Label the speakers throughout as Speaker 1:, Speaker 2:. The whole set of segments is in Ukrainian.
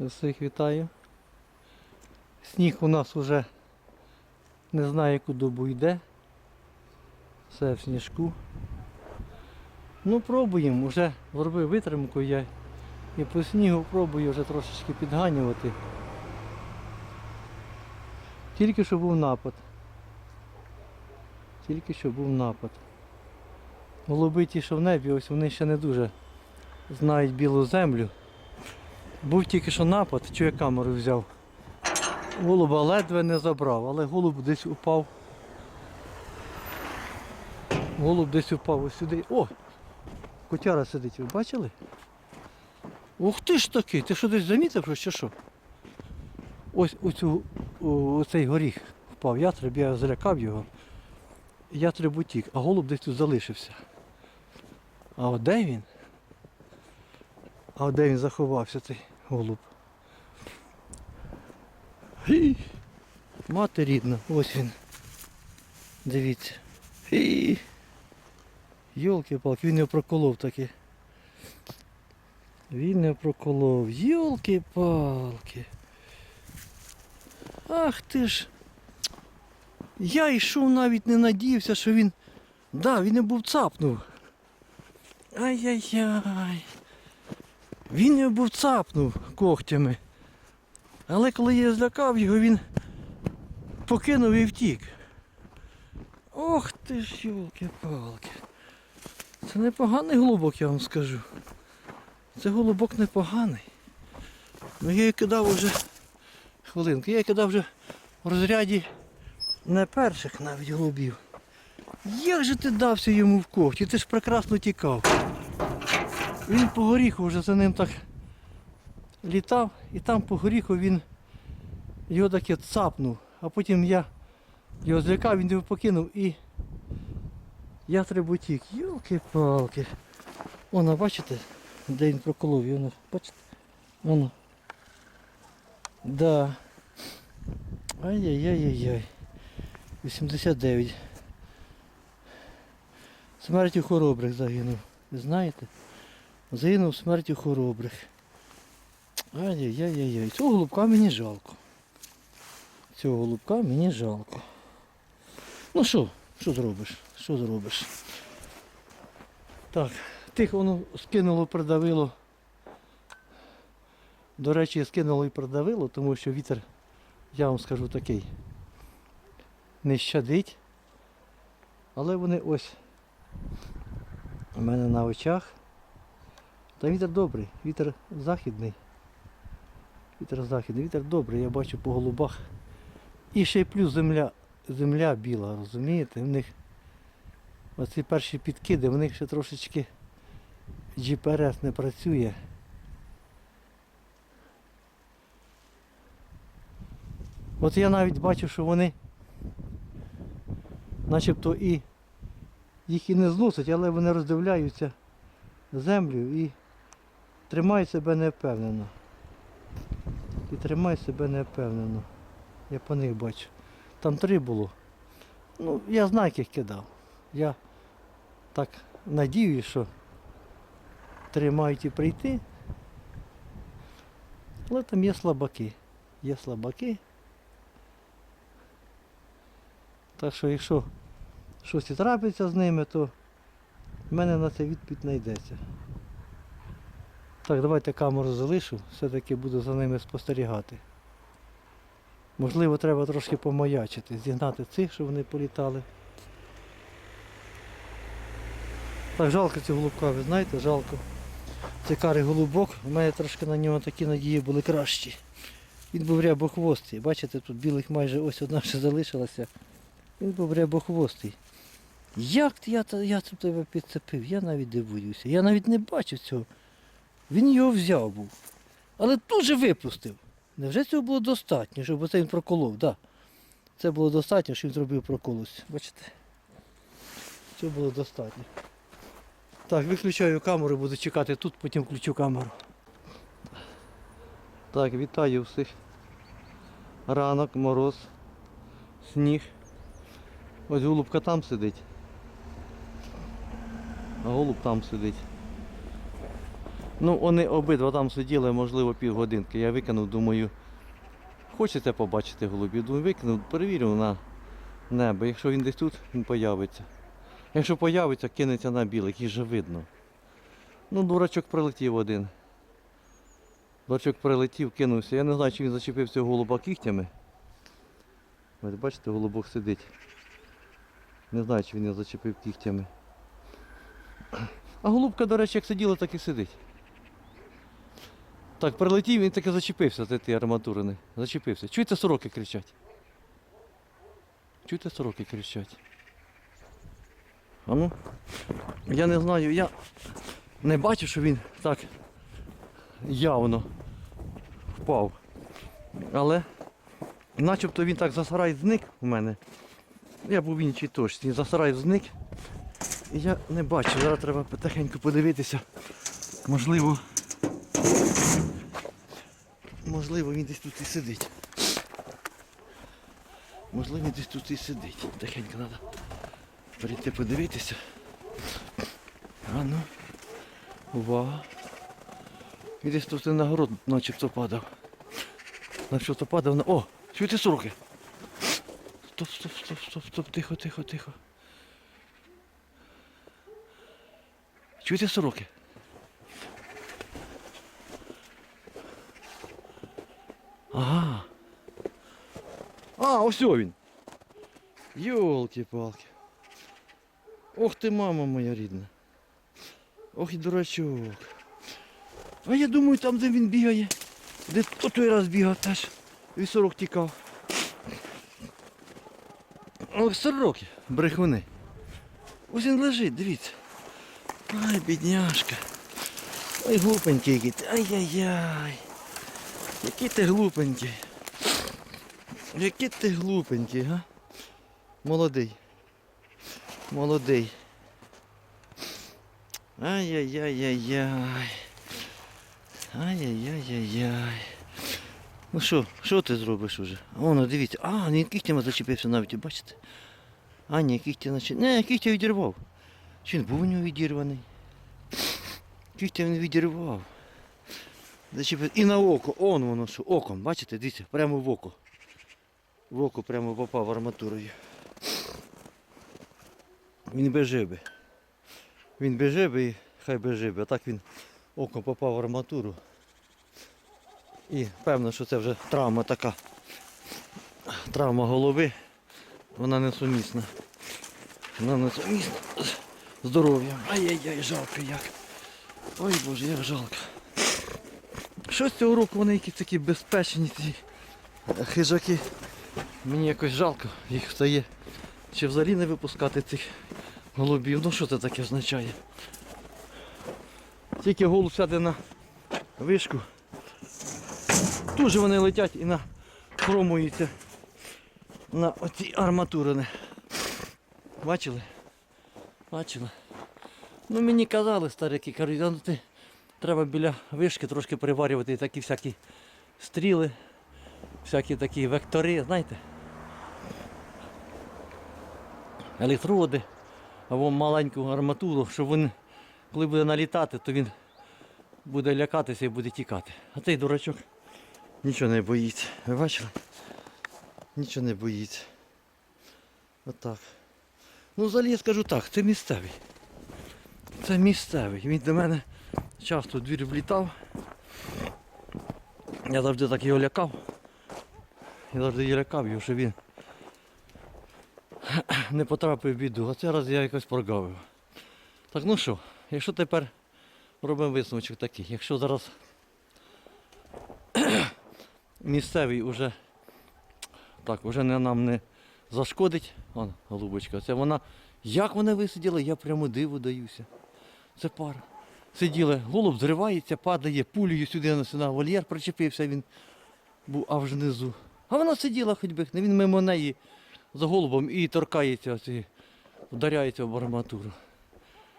Speaker 1: Всіх вітаю. Сніг у нас уже не знаю яку добу йде. Все в сніжку. Ну пробуємо, вже зробив витримку я і по снігу пробую вже трошечки підганювати. Тільки що був напад. Тільки що був напад. Голуби ті, що в небі, ось вони ще не дуже знають білу землю. Був тільки що напад, що я камеру взяв. Голуба ледве не забрав, але голуб десь упав. Голуб десь упав ось сюди. О! Котяра сидить, ви бачили? Ух ти ж таки, ти що десь замітив, що чи що? Ось оцю, оцей горіх впав ястреб, я злякав його. Ястреб утік, а голуб десь тут залишився. А от де він? А от де він заховався цей голуб? Гі! Мати рідна, ось він. Дивіться. Йолки-палки, він не проколов таки. Він не проколов. Йолки-палки. Ах ти ж. Я йшов навіть не надіявся, що він. Да, він не був цапнув. Ай-яй-яй. Він не був цапнув когтями. Але коли я злякав його, він покинув і втік. Ох ти ж, йолки-палки. Це непоганий голубок, я вам скажу. Це голубок непоганий. Ну я її кидав уже хвилинку, я її кидав вже в розряді не перших навіть голубів. Як же ти дався йому в когті? Ти ж прекрасно тікав. Він по горіху вже за ним так літав, і там по горіху він його таке цапнув, а потім я його злякав, він його покинув і я трибутік. Йолки-палки. Воно, бачите, де він проколов, воно, бачите? Воно. Да. Ай-яй-яй-яй-яй. 89. Смертю хоробрих загинув. Ви знаєте? Загинув смертю хоробрих. Ай-яй-яй-яй. Цього голубка мені жалко. Цього голубка мені жалко. Ну що, що зробиш? Що зробиш? Так, тих воно скинуло, придавило. До речі, скинуло і придавило, тому що вітер, я вам скажу такий, не щадить. Але вони ось у мене на очах. Та вітер добрий, вітер західний. Вітер західний, вітер добрий, я бачу по голубах. І ще й плюс земля, земля біла, розумієте? В них оці перші підкиди, в них ще трошечки GPS не працює. От я навіть бачу, що вони начебто і їх і не зносять, але вони роздивляються землю і тримають себе невпевнено. І тримають себе невпевнено. Я по них бачу. Там три було. Ну, я знаю, яких кидав. Я так надіюсь, що три мають і прийти. Але там є слабаки. Є слабаки. Так що якщо щось трапиться з ними, то в мене на це відповідь знайдеться. Так, давайте камеру залишу, все-таки буду за ними спостерігати. Можливо, треба трошки помаячити, зігнати цих, щоб вони політали. Так, жалко цього голубка, ви знаєте, жалко. Це карий голубок, у мене трошки на нього такі надії були кращі. Він був рябохвостий. Бачите, тут білих майже ось одна ще залишилася. Він був рябохвостий. Як я, я тут тебе підцепив? Я навіть дивуюся. Я навіть не бачив цього. Він його взяв був. Але тут же випустив. Невже цього було достатньо, щоб оце він проколов? Да. Це було достатньо, що він зробив проколос. Бачите? Цього було достатньо. Так, виключаю камеру, буду чекати тут, потім включу камеру. Так, вітаю всіх. Ранок, мороз, сніг. Ось голубка там сидить. А голуб там сидить. Ну, вони обидва там сиділи, можливо, півгодинки. Я викинув, думаю, хочете побачити голубів? Думаю, викинув, перевірю на небо. Якщо він десь тут, він появиться. Якщо появиться, кинеться на білих, їх же видно. Ну, дурачок прилетів один. Дурачок прилетів, кинувся. Я не знаю, чи він зачепив цього голуба кігтями. Ось бачите, голубок сидить. Не знаю, чи він його зачепив кігтями. А голубка, до речі, як сиділа, так і сидить. Так, прилетів, він таки зачепився за ті арматурини. Зачепився. Чуєте, сороки кричать? Чуєте, сороки кричать? А ну? Я не знаю, я не бачу, що він так явно впав. Але начебто він так за сарай зник у мене. Я був в іншій точці. За сарай зник. І я не бачу. Зараз треба потихеньку подивитися. Можливо. Можливо, він десь тут і сидить. Можливо, він десь тут і сидить. Тихенько треба перейти подивитися. А ну. Увага. Він десь тут і на город начебто падав. Начебто падав на... О! Чуєте сороки? Стоп, стоп, стоп, стоп, стоп, тихо, тихо, тихо. Чуєте сороки? Ага. А, ось він. Йолки-палки. Ох ти, мама моя рідна. Ох і дурачок. А я думаю, там, де він бігає, де то той раз бігав теж. Вісорок тікав. Ох, сороки, брехуни. Ось він лежить, дивіться. Ай, бідняшка. Ой, глупенький. Ай-яй-яй. Який ти глупенький. Який ти глупенький, га? Молодий. Молодий. Ай-яй-яй-яй-яй. Ай-яй-яй-яй-яй. Ну що, що ти зробиш уже? Воно, дивіться. А, він кігтями зачепився навіть, бачите? А, ні, кігтя наче. Не, кігтя відірвав. Чи він був у нього відірваний? Кігтя він відірвав. Зачепив. І на око, он воно що, оком, бачите, дивіться, прямо в око. В око прямо попав арматурою. Він без жиби. Він без жиби і хай без жиби. А так він оком попав в арматуру. І певно, що це вже травма така. Травма голови. Вона несумісна. Вона несумісна здоров'ям. Ай-яй-яй, жалко як. Ой Боже, як жалко. Що з цього року вони якісь такі безпечні ці хижаки. Мені якось жалко їх стає. Чи взагалі не випускати цих голубів. Ну що це таке означає? Тільки голуб сяде на вишку. Тут же вони летять і на хромуються на оці арматурини. Бачили? Бачили? Ну мені казали старики, кажуть, «А ну ти треба біля вишки трошки приварювати такі всякі стріли, всякі такі вектори, знаєте? Електроди або маленьку арматуру, щоб він, коли буде налітати, то він буде лякатися і буде тікати. А цей дурачок нічого не боїться. Ви бачили? Нічого не боїться. Отак. Ну, взагалі я скажу так, це місцевий. Це місцевий. Він до мене часто двір влітав. Я завжди так його лякав. Я завжди його лякав його, що він не потрапив в біду, а цей раз я якось прогавив. Так ну що, якщо тепер робимо висновочок такий, якщо зараз місцевий уже так, уже не, нам не зашкодить, вон, голубочка, це вона, як вона висиділа, я прямо диву даюся. Це пара. Сиділи, голуб зривається, падає, пулею сюди на вольєр причепився, він був аж внизу. А вона сиділа хоч би, він мимо неї за голубом і торкається, оці, вдаряється в арматуру.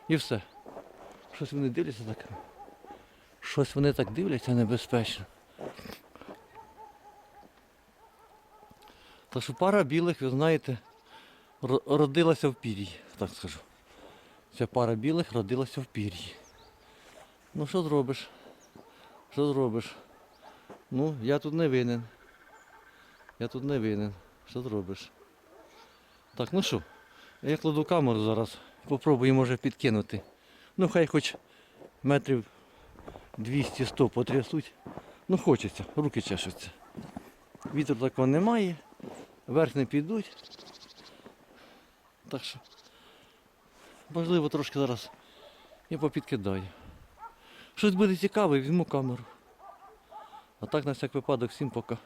Speaker 1: І все. Щось вони дивляться так. Щось вони так дивляться небезпечно. Та що пара білих, ви знаєте, родилася в пір'ї, так скажу. Ця пара білих родилася в пір'ї. Ну що зробиш? Що зробиш? Ну, я тут не винен. Я тут не винен. Що зробиш? Так, ну що, я кладу камеру зараз. Попробую, може, підкинути. Ну, хай хоч метрів 200-100 потрясуть. Ну, хочеться, руки чешуться. Вітру такого немає, вверх не підуть. Так що, можливо, трошки зараз я попідкидаю. Щось буде цікаве, візьму камеру. А так на всяк випадок всім пока.